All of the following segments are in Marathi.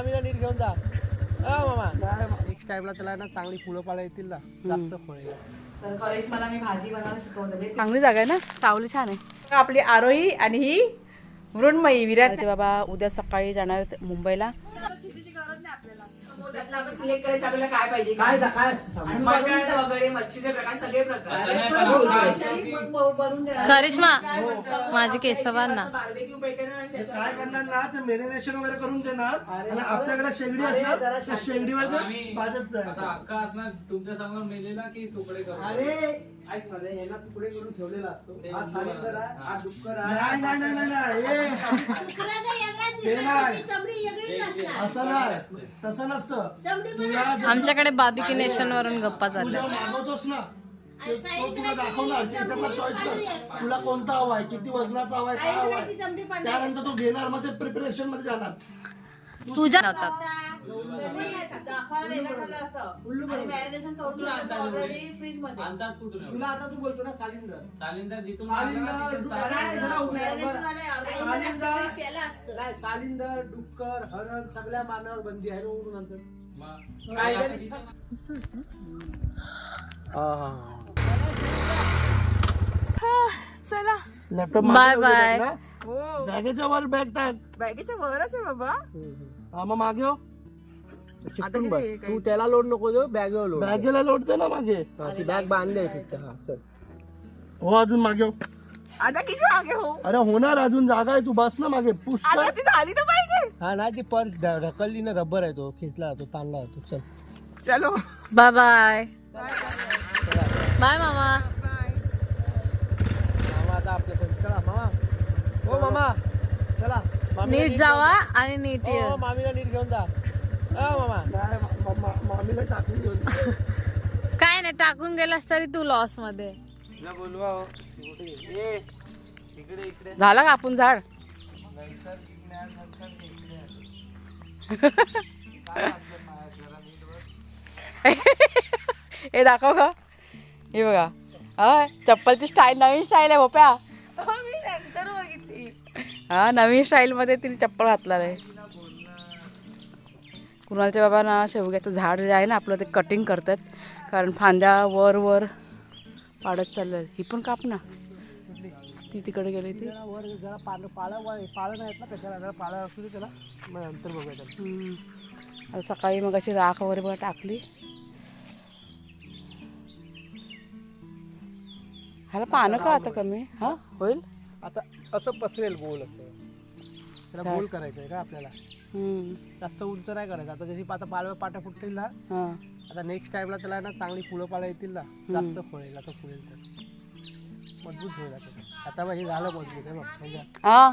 मामीला नीट घेऊन जा. नेक्स्ट टाइमला त्याला ना चांगली फुलं पाळा येतील ना. जास्त फळ तर मला मी भाजी बनवायला शिकवते चांगली जागा आहे ना? सावली छान आहे. आपली आरोही आणि ही मृण्मयी विराट. बाबा उद्या सकाळी जाणार आहेत मुंबईला सिलेक्ट करायचं आपल्याला काय पाहिजे? काय काय असतं सामान? मटण वगैरे मच्छीचे प्रकार सगळे प्रकार. बनवून देणार. करिश्मा माझी केसवांना. बार्बेक्यू पेटर्न आणि ते काय करणार ना ते मेरिनेशन वगैरे करून देणार. आणि आपल्याकडे शेगडी असणार त्या शेगडीवर भाजत असा जायचं हक्का असणार तुमच्यासमोर मेलेला की तुकडे करून? अरे ऐक ना रे, यांना तुकडे करून ठेवलेला असतो. हा सालिंदर आहे हा डुक्कर आहे. नाही नाही नाही नाही हे ते नाही. असं नाही. तसं नसतं. आमच्याकडे बाबिकी नेशन वरून गप्पा तू चालल्या. मागवतोस ना. ते- तो तुला दाखवणार त्याच्यातला चॉईस कर. तुला कोणता हवाय किती वजनाचा हवाय काय हवाय त्यानंतर तो घेणार मग ते प्रिपरेशनमध्ये जाणार. तुझ्या नव्हतात आणतात कुठून एवढं? तुला आता तू बोलतो ना सालिंदर जिथून तिथे डुक्कर, सालिंदर. नाही सालिंदर हरण सगळ्या मानावर बंदी आहे ना उडून मग काय चला लॅपटॉप बाय बाय बॅगेच्या वर बॅग टाक बॅगेच्या वरच आहे बाबा हा मग मागे हो. चिपटून बघ तू त्याला लोड नको देऊ बॅगेवर लोड. बॅगेला लोड दे ना मागे. ती बॅग बांधली फक्त हा चल. हो अजून मागे हो. आता किती मागे हो? अरे होणार अजून जागा आहे तू बस ना मागे. पुश आता ती झाली तर पाहिजे. हा नाही ती पर ढकलली ना रबर आहे तो. खेचला तो ताणला तो. चल. चलो. बाय बाय बाय मामा. मामा आता आपल्या चला मामा. हो मामा. चला. मामीला नीट जावा आणि नीट ये. हो, मामीला नीट घेऊन जा. मामीला टाकून काय नाही टाकून गेलास तरी तू लॉसमध्ये. बोलवा हो. ये इकडे इकडे. झाला का आपण झाड? हे दाखव का हे बघा. हा चप्पलची स्टाईल नवीन स्टाईल आहे भोप्या. हा नवीन स्टाईल मध्ये तिने चप्पल घातला आहे. कुणालच्या बाबा ना शेवग्याचं झाड जे आहे ना आपलं ते कटिंग करतात. कारण फांद्या वर वर पाडत चाललं ही पण काप ना. ती तिकडे गेली ती. वर जरा पालं पाळं पाळं नाहीत ना जरा पाळं असू दे त्याला. मग नंतर बघूया त्याला. हम्म. आता सकाळी मग अशी राख वगैरे बघा टाकली. ह्याला पानं का आता कमी? हा? होईल. आता असं पसरेल गोल असं? त्याला गोल करायचं आहे का आपल्याला. जास्त उंच नाही करायचं. आता जशी आता पाळव्या पाट्या फुटतील ना हा. आता नेक्स्ट टाइमला त्याला ना चांगली फुलं पाळा येतील ना जास्त फळ येईल आता फुलेल तर. मजबूत होईल आता. ते. आता बघ हे झालं मजबूत आहे बघ म्हणजे हा.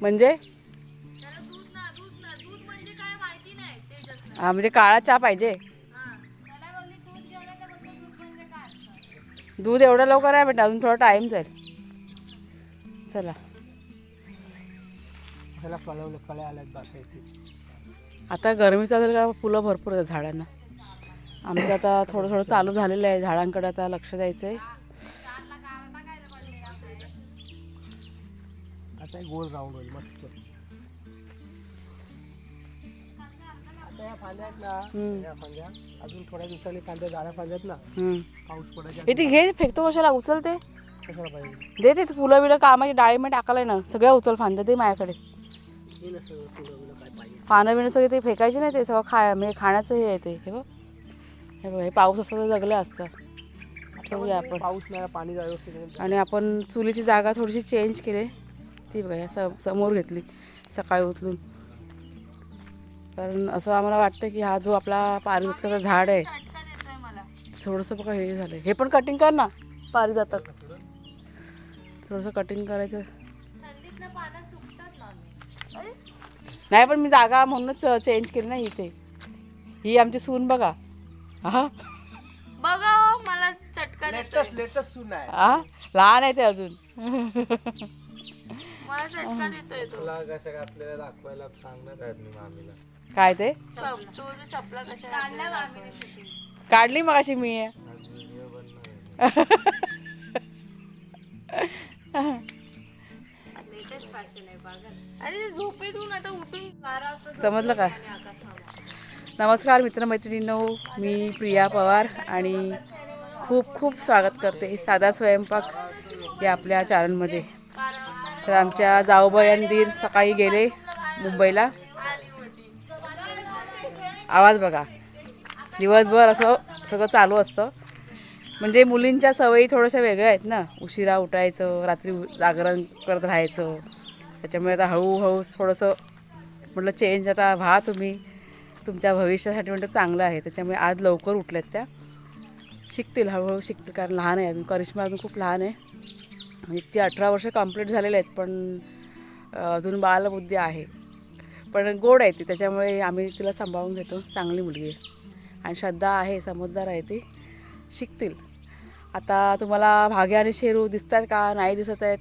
म्हणजे? हा म्हणजे काळा चहा पाहिजे. दूध एवढं लवकर आहे बेटा अजून थोडा टाइम जाईल. चला. ह्याला कळवलं कळ्या आल्यात बासा येतील आता गरमी चालेल का फुलं भरपूर आहेत झाडांना. आमचं आता थोडं थोडं चालू झालेलं आहे. झाडांकडे आता लक्ष द्यायचं आहे आता गोल राऊंड होईल मस्त. आता या फांद्या आहेत ना हम्म. या फांद्या. अजून थोड्या दिवसांनी फांद्या झाड्या फांद्या आहेत ना. हम्म. पाऊस पडायच्या हे ती घे फेकतो कशाला? उचलते कशाला पाहिजे? दे ते फुलं बिलं कामाची डाळीमध्ये टाकायला ना सगळ्या उचल फांद्या दे माझ्याकडे. पानं बिणं सगळे ते फेकायचे नाही ते सगळं खाय म्हणजे खाण्याचं हे आहे ते. हे बघ. हे बघ हे पाऊस असतं तर जगलं असतं. ठेवूया आपण. पाऊस नाही पाणी. आणि आपण चुलीची जागा थोडीशी चेंज केली. ती बघा या स- समोर घेतली सकाळी उचलून कारण असं आम्हाला वाटतं की हा जो आपला पारिजातकाचा झाड आहे थोडंसं बघा हे झालं. हे पण कटिंग कर ना. पारिजातक. थोडंसं कटिंग करायचं. नाही पण मी जागा म्हणूनच चेंज केली ना इथे. ही आमची सून बघा. हा? बघा हो, मला चटका लेटेस्ट लेटेस्ट सून आहे. हा? लहान आहे ते अजून. मला चटका देतोय तो. तुला कसं घातलेलं दाखवायला सांगणार आहेत मी मामीला. काय ते? तो चपला कशा काढली मग अशी मी. आज व्हिडिओ बनणार आहे. अरे ते झोपेतून आता उठून बारा वाजता समजलं का? नमस्कार मित्रमैत्रिणींनो. मी प्रिया पवार आणि खूप खूप स्वागत करते साधा स्वयंपाक या आपल्या चॅनलमध्ये. तर आमच्या जाऊबाई आणि दीर सकाळी गेले मुंबईला. आवाज बघा. दिवसभर असं सगळं चालू असतं. म्हणजे मुलींच्या सवयी थोड्याशा वेगळ्या आहेत ना. उशिरा उठायचं रात्री जागरण करत राहायचं. त्याच्यामुळे आता हळूहळू थोडंसं म्हटलं चेंज आता व्हा तुम्ही. तुमच्या भविष्यासाठी म्हटलं चांगलं आहे. त्याच्यामुळे आज लवकर उठल्यात त्या. शिकतील हळूहळू शिकतील कारण लहान आहे अजून. करिश्मा अजून खूप लहान आहे. म्हणजे ती अठरा वर्ष कंप्लीट झालेले आहेत पण अजून बालबुद्धी आहे. पण गोड आहे ती. त्याच्यामुळे आम्ही तिला सांभाळून घेतो. चांगली मुलगी आहे. आणि श्रद्धा आहे समजदार आहे ती. शिकतील. आता तुम्हाला भाग्या आणि शेरू दिसत आहेत का? नाही दिसत आहेत.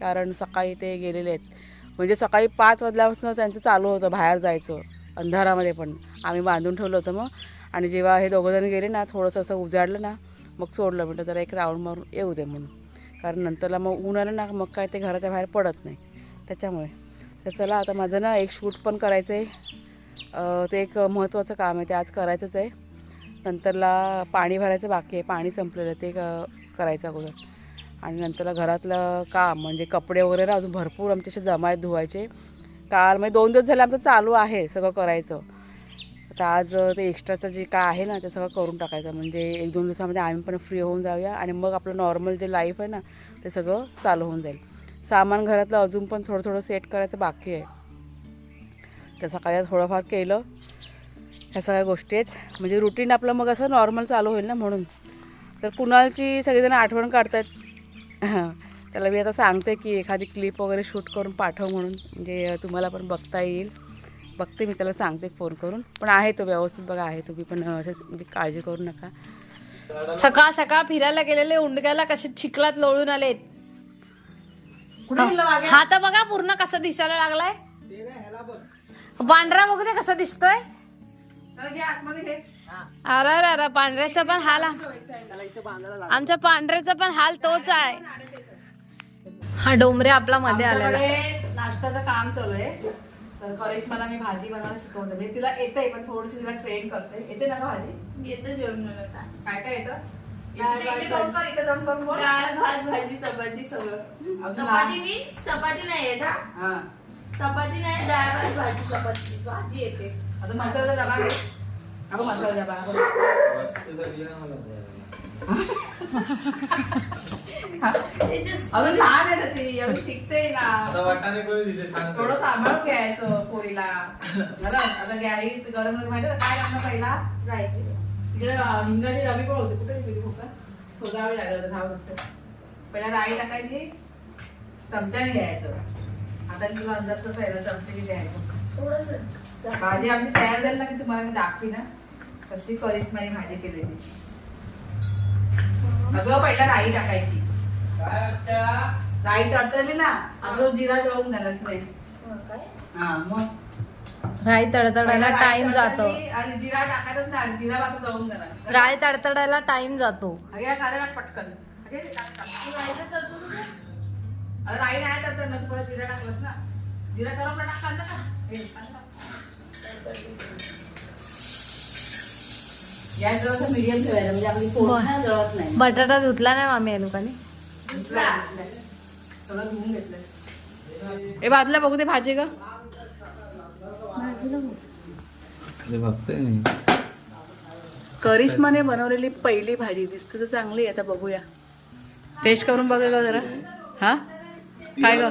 कारण सकाळी ते गेलेले आहेत. म्हणजे सकाळी पाच वाजल्यापासून त्यांचं चालू होतं बाहेर जायचं अंधारामध्ये पण. आम्ही बांधून ठेवलं होतं मग. आणि जेव्हा हे दोघंजण गेले ना थोडंसं असं उजाडलं ना मग सोडलं. म्हटलं जरा एक राऊंड मारून येऊ दे म्हणून. कारण नंतरला मग ऊन आलं ना मग काय ते घराच्या बाहेर पडत नाही. त्याच्यामुळे. तर चला आता माझं ना एक शूट पण करायचं आहे ते एक महत्त्वाचं काम आहे ते आज करायचंच आहे. नंतरला पाणी भरायचं बाकी आहे पाणी संपलेलं ते क- करायचं अगोदर. आणि नंतरला घरातलं काम म्हणजे कपडे वगैरे ना अजून भरपूर आमच्याशी असे जमा आहेत धुवायचे. काल म्हणजे दोन दिवस झाले आमचं चालू आहे सगळं करायचं. तर आज ते एक्स्ट्राचं जे काय आहे ना ते सगळं करून टाकायचं. म्हणजे एक दोन दिवसामध्ये आम्ही पण फ्री होऊन जाऊया आणि मग आपलं नॉर्मल जे लाईफ आहे ना ते सगळं चालू होऊन जाईल. सामान घरातलं अजून पण थोडं थोडं सेट करायचं बाकी आहे. तर सकाळी थोडंफार केलं. ह्या सगळ्या गोष्टी आहेत. म्हणजे रुटीन आपलं मग असं नॉर्मल चालू होईल ना म्हणून. तर कुणालची सगळेजण आठवण काढतात त्याला मी आता सांगते की एखादी क्लिप वगैरे शूट करून पाठव म्हणून. म्हणजे तुम्हाला पण बघता येईल. बघते मी त्याला सांगते फोन करून. पण आहे तो व्यवस्थित बघा आहे तुम्ही पण असं म्हणजे काळजी करू नका. सकाळ सकाळ फिरायला गेलेले उंडक्याला कसे चिखलात लोळून आलेत. हा तर बघा पूर्ण कसा दिसायला लागलाय. पांढरा बघू दे कसा दिसतोय. अरे अरे अरे पांढऱ्याचा पण हाल आमच्या पांढऱ्याचा पण हाल तोच आहे. हा डोंबरे आपला मध्ये आलेला नाश्त्याचं काम चालू आहे. तर करिश्माला मी भाजी बनवायला शिकवते. म्हणजे तिला येते पण थोडीशी तिला ट्रेन करते. येते ना का भाजी? येतं जेवण काय काय येतं? भाजी. चपाती सगळं. अजून चपाती मी चपाती नाही येत हा? चपाती नाही डाळ भात भाजी चपाती. भाजी येते. आता डबा अगं मसाला डबा अगं. लहान आहे ना ती अजून शिकते ना वाटाणे कोणी दिले सांग थोडं सांभाळून घ्यायचं पोरीला झालं आता गॅरी गरम माहिती काय लागणार पहिला राहायची तिकडे हिंगाची डबी पण होती कुठे गेली खोका शोधावी लागलं होतं दहा वर्ष पहिला राई टाकायची चमच्याने घ्यायचं आता तुला अंदाज कसा आहे चमच्याने घ्यायचं थोडस भाजी आमची तयार झाली ना की तुम्हाला मी दाखवी ना कशी करिश्मानी भाजी केलेली. अगं पहिला राई टाकायची? राई तडतडली ना तो जिरा जळून झाला की नाही काय हा मग? राई तडतडायला पहिला राई टाइम जातो. तडतडली आणि जिरा टाकायचाच नाही जिरा जळून जाणार राई तडतडायला टाइम जातो. अगे पटकन. अगे टाक, टाक. अरे राई नाही परत जिरा टाकलंस ना. जिरा हे, कांदा मीडियम म्हणजे आपली पोळी ना जळत नाही. बटाटा धुतला नाही मामी या लोकांनी. सगळं धुवून घेतलं. ए बाजूला बघू दे भाजी ग. अरे बघतोय मी. करिश्माने बनवलेली पहिली भाजी. दिसते तर चांगली आहे आता बघूया. टेस्ट करून बघेल का जरा. हा? काय ग?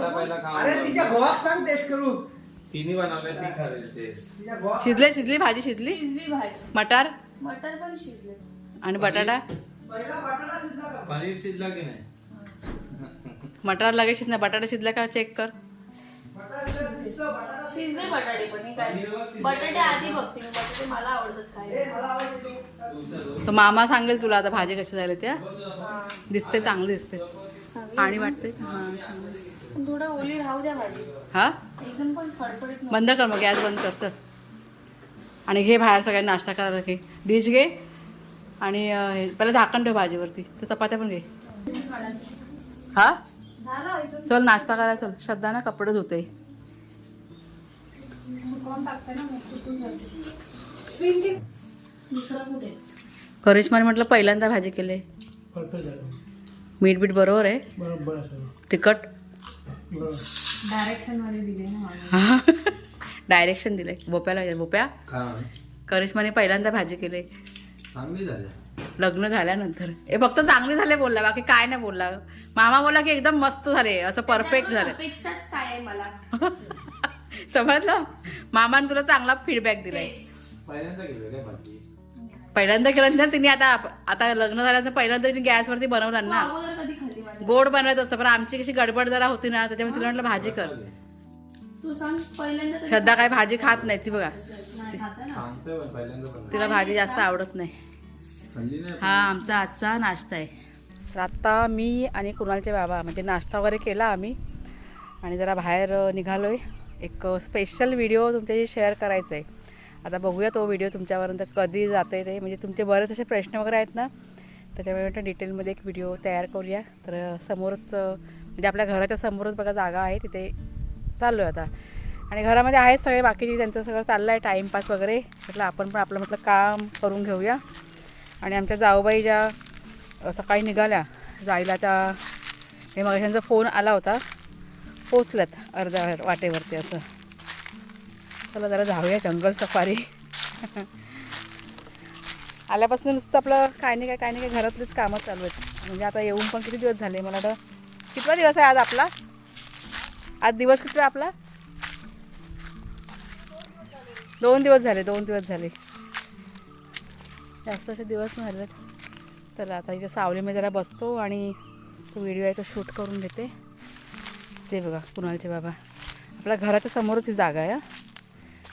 शिजले शिजली भाजी शिजली? शिजली भाजी. मटार? मटर पण शिजले. आणि बटाटा? पहिला बटाटा शिजला का? पनीर शिजला की नाही? मटार लगेच शिजला बटाटा शिजला का चेक कर. शिजले बटाटे पण हे काय. बटाटे आधी बघते मी. बटाटे मला आवडतात खायला. मला आवडते तू. तुझं तर मामा सांगेल तुला आता भाजी कशी झाली त्या दिसते चांगली दिसते. आणि वाटते हा थोडं ओली राहू द्या भाजी. हा? एकदम पण फडफडीत. बंद कर मग गॅस बंद कर आणि घे बाहेर सगळ्यांनी नाश्ता करायला घे डिश घे आणि हे, पहिला झाकण ठेव भाजीवरती. तर चपात्या पण घे. हा? चल नाश्ता करायला चल. श्रद्धा ना कपडे धुते. करिश्माने म्हटलं पहिल्यांदा भाजी केले. मीठ बीठ बरोबर आहे तिखट? डायरेक्शनमध्ये दिले ना डायरेक्शन विचार. बोप्या काय करिश्माने पहिल्यांदा भाजी केले. चांगली झाली. लग्न झाल्यानंतर. हे फक्त चांगले झाले बोलला बाकी काय नाही बोलला. मामा बोलला की एकदम मस्त झाले असं परफेक्ट झाले. अपेक्षाच काय आहे मला? समजलं? मामाने तुला चांगला फीडबॅक दिलाय. पहिल्यांदा केलं ना तिने आता आता लग्न झाल्यानंतर पहिल्यांदा तिने गॅसवरती बनवलं ना. गोड बनवायचं असतं पण आमची कशी गडबड जरा होती ना त्याच्यामुळे तिला म्हटलं भाजी कर. तू सांग पहिल्यांदा कधी श्रद्धा काय भाजी खात नाही ती बघा. सांगतोय पण पहिल्यांदा पण. तिला भाजी जास्त आवडत नाही. खाल्ली नाही हा आमचा आजचा नाश्ता आहे. तर आत्ता मी आणि कुणालचे बाबा म्हणजे नाश्ता वगैरे केला आम्ही. आणि जरा बाहेर अ, निघालोय. एक स्पेशल व्हिडिओ तुमच्याशी शेअर करायचा आहे. आता बघूया तो व्हिडिओ तुमच्यापर्यंत कधी जाते ते. म्हणजे तुमचे बरेच असे प्रश्न वगैरे आहेत ना. त्याच्यामुळे म्हटलं डिटेलमध्ये एक व्हिडिओ तयार करूया. तर समोरच म्हणजे आपल्या घराच्या समोरच बघा जागा आहे. तिथे चाललो आहे आता. आणि घरामध्ये आहेत सगळे बाकीचे त्यांचं सगळं चाललं आहे टाईमपास वगैरे. म्हटलं आपण पण आपलं म्हटलं काम करून घेऊया. आणि आमच्या जाऊबाई ज्या सकाळी निघाल्या जायला त्या हे मग त्यांचा फोन आला होता. पोचल्यात अर्ध्या वाटेवरती असं. चला जरा जाऊया जंगल सफारी. आल्यापासून नुसतं आपलं काय नाही काय काय नाही काय घरातलीच कामं चालू आहेत. म्हणजे आता येऊन पण किती दिवस झाले? मला आता कितवा दिवस आहे आज आपला? आज दिवस किती आपला? दोन दिवस झाले दोन दिवस झाले. जास्त असे दिवस नाही झाले. चला आता इथे सावलीमध्ये जरा बसतो आणि तो व्हिडिओ आहे तो शूट करून घेते ते बघा कुणालचे बाबा. आपल्या घराच्या समोरच ही जागा आहे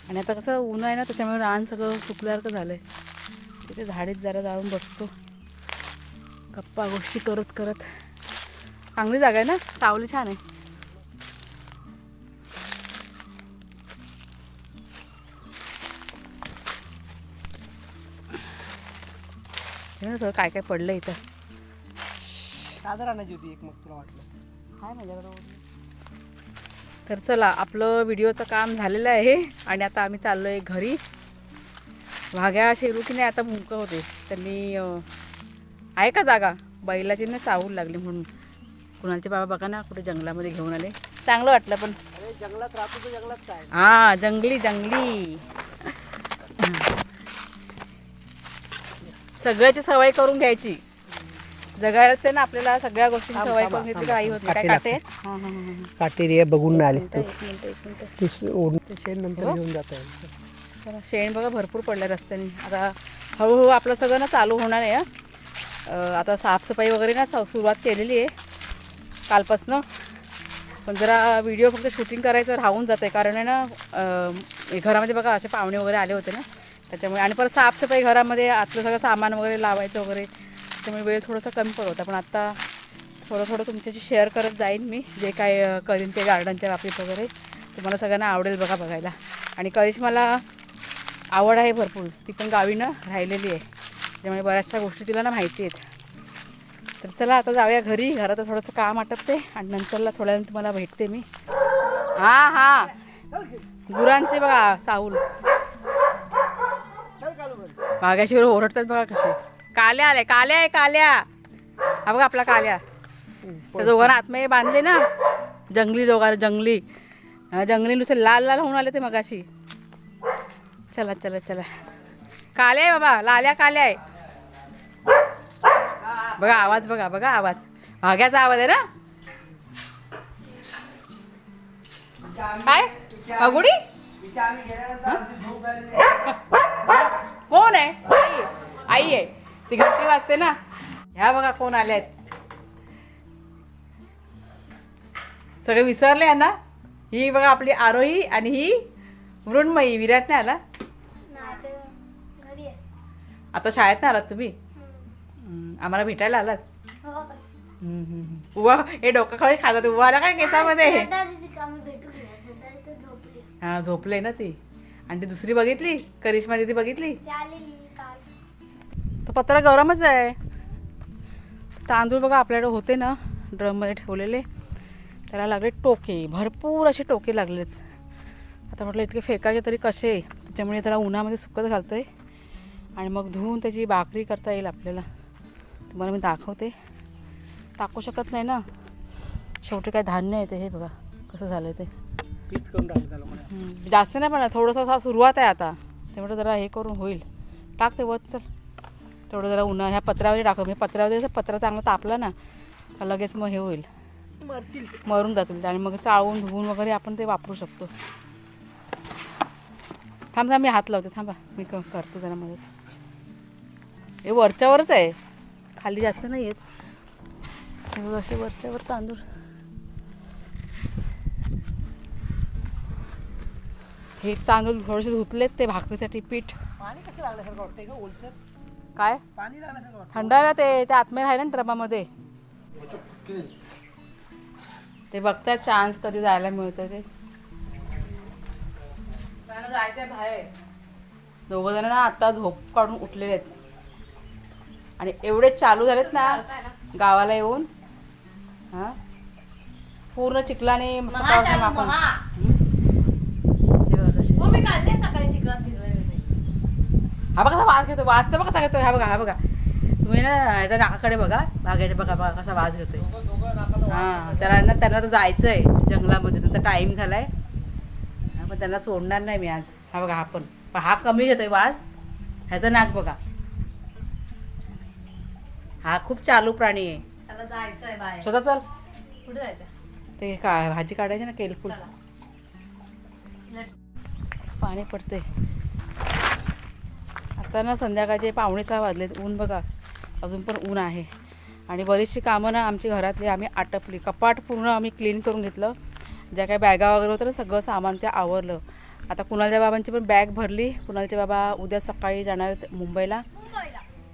आणि आता कसं ऊन आहे ना त्याच्यामुळे रान सगळं सुकल्यासारखं झालं आहे तिथे झाडीत जरा जाऊन बसतो. गप्पा गोष्टी करत करत. चांगली जागा आहे ना? सावली छान आहे. हे सगळं काय काय पडलं इथं. साधारण आणायची होती एक मग तुला वाटलं. काय माझ्याकडं तर चला आपलं व्हिडिओचं काम झालेलं आहे आणि आता आम्ही चाललो आहे घरी. वाघ्या शेरू की नाही आता मुंक होते. त्यांनी आहे का जागा? बैलाची ना चावूल लागली म्हणून. कुणालचे बाबा बघा ना कुठे जंगलामध्ये घेऊन आले. चांगलं वाटलं पण. जंगलात राहतो जंगलात काय? हा जंगली जंगली. सगळ्याची सवय करून घ्यायची. जगायचं ना आपल्याला सगळ्या गोष्टींची थांब, सवय करून घेतली. काही होत. नाही. काय काटे. हां हां हां काटेरी आहे बघून नाही आलीस तू. एक मिनिट एक मिनिट. ती श- ओढून ते शेण नंतर घेऊन जात आहे चला, शेण बघा भरपूर पडलं रस्त्याने. आता हळूहळू आपलं सगळं ना चालू होणार आहे हं. अं, आता साफसफाई वगैरे ना स- सुरुवात केलेली आहे कालपासनं. पण जरा व्हिडिओ फक्त शूटिंग करायचं राहून जातं आहे कारण आहे ना अं, हे घरामध्ये बघा असे पाहुणे वगैरे आले होते ना. त्याच्यामुळे आणि परत साफसफाई घरामध्ये आतलं सगळं सामान वगैरे लावायचं वगैरे त्यामुळे वेळ थोडासा कमी पडत. होता पण आत्ता थोडं थोडं तुमच्याशी शेअर करत जाईन मी जे काय करीन ते गार्डनच्या बाबतीत वगैरे. तुम्हाला सगळ्यांना आवडेल बघा बघायला. आणि करिश्माला आवड आहे भरपूर. ती पण गावीनं राहिलेली आहे. त्यामुळे बऱ्याचशा गोष्टी तिला ना माहिती आहेत. तर चला आता जाऊया घरी. घरात थोडंसं काम आटपते आणि नंतरला थोड्या वेळाने तुम्हाला भेटते मी. हां हां. गुरांचे बघा साऊल. वाघ्याशिवर ओरडतात बघा कसे. काल्या आले काल्या आहे काल्या. हा बघा आपला काल्या. त्या दोघांना आत्मये बांधले ना. जंगली दोघांना जंगली. जंगली नुसते लाल लाल होऊन आले ते मगाशी. चला चला चला. काल्या आहे बाबा लाल्या काल्या आहे. बघा आवाज बघा बघा आवाज. वाघ्याचा आवाज आहे ना? काय? अगुडी कोण आहे आई आई आहे ती घंटी वाजते ना ह्या बघा कोण आले आहेत सगळे विसरले ना ही बघा आपली आरोही आणि ही मृण्मयी विराट नाही आला आता शाळेत नाही आलात तुम्ही आम्हाला भेटायला आलात उवा हे डोकं खाली खातात उभा आला काय केसामध्ये हा झोपले ना ती आणि ती दुसरी बघितली? करिश्मा दिदी बघितली? ती पत्रा गरमच आहे. तांदूळ बघा आपल्याकडे होते ना ड्रममध्ये ठेवलेले. त्याला लागले टोके भरपूर असे टोके लागलेत. आता म्हटलं इतके फेकायचे तरी कसे? त्याच्यामुळे त्याला उन्हामध्ये सुकत घालतोय. आणि मग धुवून त्याची भाकरी करता येईल आपल्याला. तुम्हाला मी दाखवते. टाकू शकत नाही ना? शेवटी काय धान्य आहे ते हे बघा कसं झालं ते. पीठ करून टाकलं त्याला मला. हम्म, जास्त नाही पण थोडंसं असा सुरुवात आहे आता. तेवढं जरा हे करून होईल. टाक ते वत चल. तेवढं जरा उन्हा ह्या पत्रावरती टाकतो म्हणजे पत्रावरती असं पत्रा चांगला तापला ना का लगेच मग हे होईल. मरतील ते. मरून जातील ते आणि मग चाळून धुवून वगैरे आपण ते वापरू शकतो. थांब थांब मी हात लावते. थांबा मी क- करते जरा मदत. हे वरच्यावरच आहे. खाली जास्त नाही हे बघ, असे वरच्यावर तांदूळ. हे तांदूळ थोडेसे धुतलेत ते भाकरीसाठी पीठ. पाणी कसं लागल्यासारखं वाटतंय का ओलसर? काय? पाणी लागल्यासारखं वाटतं ते ते आतमध्ये राहिलं ना ड्रमामध्ये ते बघतात चान्स कधी जायला मिळतं ते. जायचंय बाहेर. दोघ जण ना आता झोप काढून उठलेले आहेत आणि एवढे चालू झालेत ना गावाला येऊन हा? पूर्ण चिखलाने सकाळपासून आपण काढले सकाळी चिकन भिजवले होते हा बघा कसा वास घेतो वास तर बघा कसा घेतोय हा बघा हा बघा. तुम्ही ना याच्या नाकाकडे बघा बागेच्या बघा बघा कसा वास घेतोय. दोघं दोघं नाकाला हा त्याला ना त्यांना तर जायचं आहे जंगलामध्ये त्यांचा टाईम झालाय. हा, पण त्यांना सोडणार नाही मी आज. हा बघा हा पण. हा कमी घेतोय वास. ह्याचं नाक बघा. हा खूप चालू प्राणी आहे. त्याला जायचंय बाहेर. स्वतः चल. कुठे जायचं ते का भाजी काढायची ना केलफूल. पाणी पडते आता ना संध्याकाळचे पावणे सहा वाजलेत. ऊन बघा अजून पण ऊन आहे. आणि बरीचशी कामं ना आमची घरातली आम्ही आटपली. कपाट पूर्ण आम्ही क्लीन करून घेतलं. ज्या काही बॅगा वगैरे होत्या ना सगळं सामान ते आवरलं. आता कुणालच्या बाबांची पण बॅग भरली. कुणालचे बाबा उद्या सकाळी जाणार आहेत मुंबईला.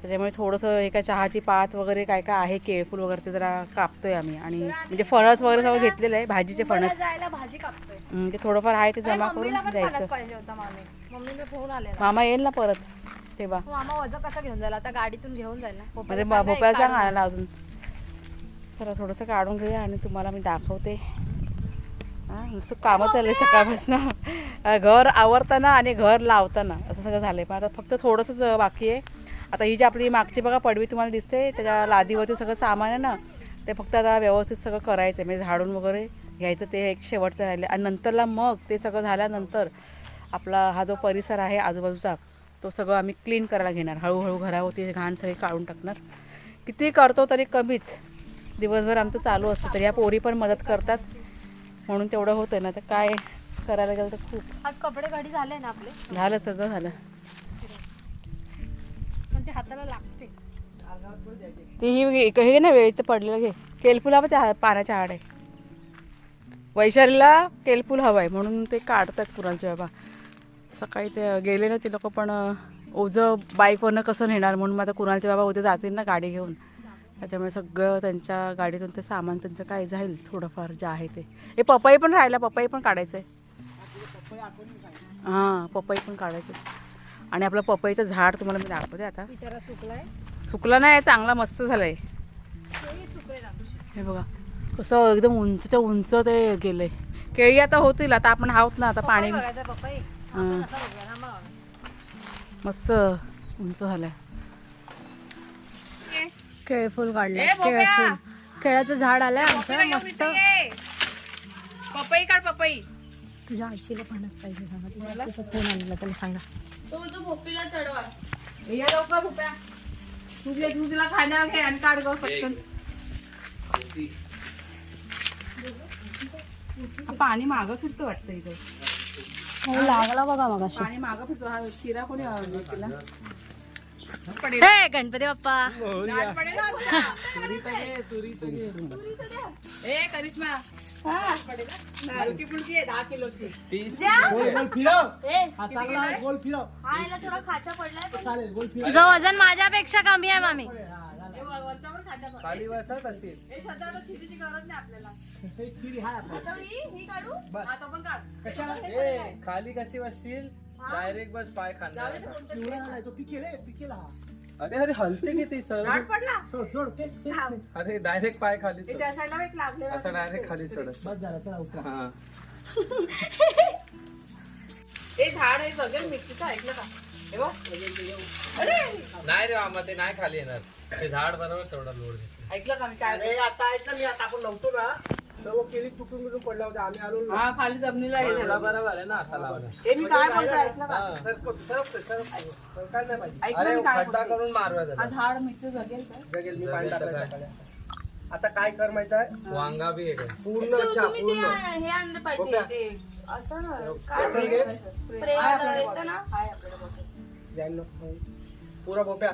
त्याच्यामुळे थोडंसं हे काय चहाची पात वगैरे काय काय आहे केळफूल वगैरे ते जरा कापतोय आम्ही. आणि म्हणजे फणस वगैरे सगळं घेतलेलं आहे भाजीचे फणस. जायला भाजी कापतोय. हं, ते थोडंफार आहे ते जमा करून होता मामी. मामा येईल ना परत? तेव्हा मामा वजन कसं घेऊन जाईल? आता गाडीतून घेऊन जाईल ना. म्हणजे पप्पाला सांगा. आणायला अजून. तर थोडंसं काढून घेऊया आणि तुम्हाला मी दाखवते. हां नुसतं कामं चालले सकाळपासून. घर आवरताना आणि घर लावताना असं सगळं झालंय. पण आता फक्त थोडंसंच बाकी आहे. आता ही जी आपली मागची बघा पडवी तुम्हाला दिसते त्याच्या लादीवरती सगळं सामान आहे ना ते फक्त आता व्यवस्थित सगळं करायचं आहे म्हणजे झाडून वगैरे घ्यायचं ते एक शेवटचं राहिले आणि नंतरला मग ते सगळं झाल्यानंतर आपला हा जो परिसर आहे आजूबाजूचा तो सगळं आम्ही क्लीन करायला घेणार. हळूहळू घरावरती घाण सगळी काढून टाकणार. किती करतो तरी कमीच. दिवसभर आमचं चालू असतं तर या पोरी पण मदत करतात. म्हणून तेवढं होतं ना तर काय करायला गेलं तर खूप. आज कपडे घडी झाले ना आपले? झालं सगळं झालं. पण ते हाताला लागते. ते ही हे ना वेळीचं पडलेलं घे. केलफुल हवं त्या पाण्याच्या आड आहे वैशालीला केलफुल हवं आहे म्हणून ते काढतात कुणालचे बाबा. सकाळी ते गेले ना ते लोक पण ओझं बाईकवरनं कसं नेणार? म्हणून मग आता कुणालचे बाबा उद्या जातील ना गाडी घेऊन. त्याच्यामुळे सगळं त्यांच्या गाडीतून ते सामान त्यांचं काय जाईल थोडंफार जे आहे ते. हे पपई पण राहिला पपई पण काढायचं आहे हां पपई पण काढायचं आणि आपलं पपईचं झाड तुम्हाला मी दाखवते आता. बिचारा सुकलाय. सुकलं नाही चांगला मस्त झालंय. सुकले हे बघा कसं एकदम उंचच्या उंच ते गेलंय. केळी आता होतील आता आपण आहोत ना आता पाणी. मस्त उंच झालंय. केळफूल काढले केळफूल केळाचं झाड आलंय आमचं मस्त. पपई काढ पपई. तुझ्या आईशीला फणस पाहिजे सांगा तुझ्या फोन आलेला त्याला सांगा. ये लवकर भोपळा तू घे तू तिला खायला घे आणि काढ गं पटकन. हा, पाणी मागं फिरतो वाटतं इथं. लागला बघा मग पाणी मागं फिरतो. हा शिरा कोणी हे गणपती बाप्पा. पडेल. ए करिश्मा. हा तुझं वजन माझ्यापेक्षा कमी आहे मामी. खाली गरज नाही आपल्याला खाली कशी बसशील? डायरेक्ट बस पाय तो पिकेल पिकेल. हा अरे अरे हलते किती सर? सोड सोड फेक. अरे डायरेक्ट पाय खाली सोड. असं डायरेक्ट खाली सोड. बस झालं चला. हा. हे झाड हे बघेल मिरचीचं ऐकलं का? हे बघ. नाही रे मामा ते नाही खाली येणार. ते झाड बरोबर तेवढा लोड ऐकलं का मी काय? अरे आता ना मी आता आपण नव्हतो ना. सर्व केळी तुटून तुटून पडल्या होत्या आम्ही आलो ना. हा खाली जमिनीला हे झालं बरोबर आहे ना आता लावलं हे मी काय बोलतो ऐकलं का हा. सरक- सरक- सरक- सरकार नाही पाहिजे ऐकलं अरे मी काय खड्डा बोलते? करून मारवा हा त्याला झाड मिरची जगेल का जगेल मी पाणी जगेल टाकायचं सगळं. सकाळी. आता काय कर माहीत आहे वांगा बी आहे का पूर्ण अच्छा पूर्ण हे आणलं पाहिजे. ते असं ना हाय येतं ना हाय. जाईन ना. पुरा भोप्या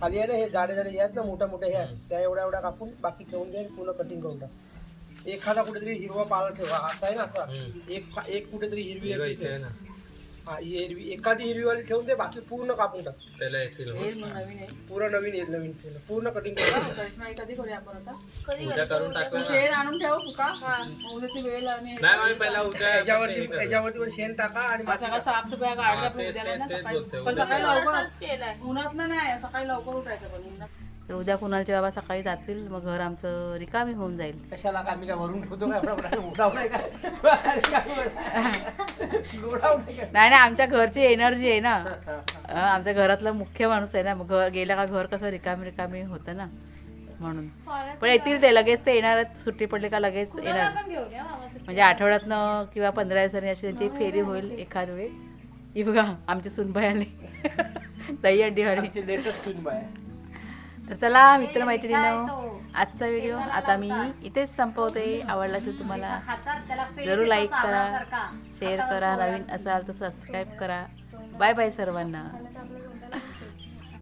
खाली आहे ना हे जाडे जाडे हे आहेत ना मोठ्या मोठ्या हे आहेत. त्या एवढ्या एवढ्या कापून बाकी ठेवून घ्या आणि पूर्ण कटिंग करून टाक एखादा कुठेतरी हिरवा पाला ठेवा असा आहे ना असा. एक एक कुठेतरी हिरवी हिरो आहे इथे आहे तिथे. ना. हा ही हिरवी एखादी हिरवीवाली ठेवून ते बाकी पूर्ण कापून टाक. त्याला येतील हे. मग नवीन आहे. पूर्ण नवीन येईल नवीन ठेवलं. पूर्ण कटिंग करिश्मा हे कधी करूया आपण आता? कधी उद्या करून ना. शेण आणून ठेव सुका. मग उद्याची वेळ आणि नाही आम्ही पहिला उद्या याच्यावरती पण शेण टाका आणि सगळं साफसफाई काढलं हा, आपण ते- उद्याला ना तेच सकाळी पण. लवकर सर्च केलाय. उन्हात नाही सकाळी लवकर उठायचं पण उन्हात तर उद्या कुणालचे बाबा सकाळी जातील मग घर आमचं रिकामी होऊन जाईल. कशाला काय मी काय वरून ठेवतो काय आपल्या उठाव नाही काय नाही आमच्या घरची एनर्जी आहे ना. अं, आमच्या घरातला मुख्य माणूस आहे ना. मग घर गेला का घर कसं रिकामी रिकामी होतं ना म्हणून. पण येतील ते लगेच ते येणार आहेत. सुट्टी पडली का लगेच येणार. म्हणजे आठवड्यातनं किंवा पंधरा दिवसांनी अशी त्यांची फेरी होईल एखाद वेळ. ही बघा आमची सुनबाई आली. दही अंडी वाली. आमची लेटेस्ट फिल्म आहे तर चला मित्रमैत्रिणीनं आजचा व्हिडिओ आता मी इथेच संपवते. आवडला असेल तुम्हाला जरूर लाईक करा शेअर करा. नवीन असाल तर सबस्क्राईब करा. बाय बाय सर्वांना.